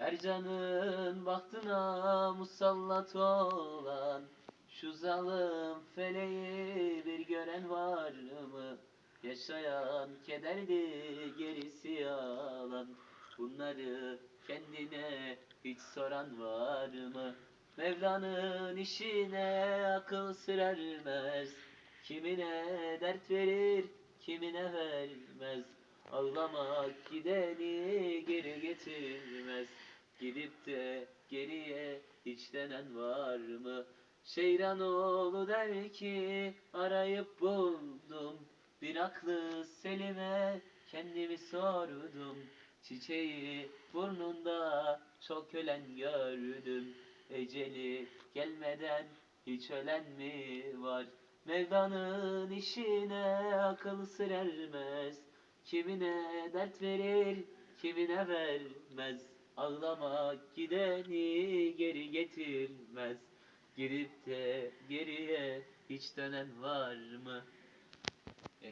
Her canın bahtına musallat olan Şu zalim feleği bir gören var mı? Yaşayan kederli gerisi yalan Bunları kendine hiç soran var mı? Mevla'nın işine akıl sırermez Kimine dert verir, kimine vermez Ağlamak gideni geri getirmez Gidip de denen var mı? Şeyranoğlu der ki arayıp buldum. Bir aklı selime kendimi sordum. Çiçeği burnunda çok ölen gördüm. Eceli gelmeden hiç ölen mi var? Mevla'nın işine akıl sırermez Kimine dert verir, kimine vermez Ağlamak gideni geri getirmez Gidip de geriye hiç dönen var mı?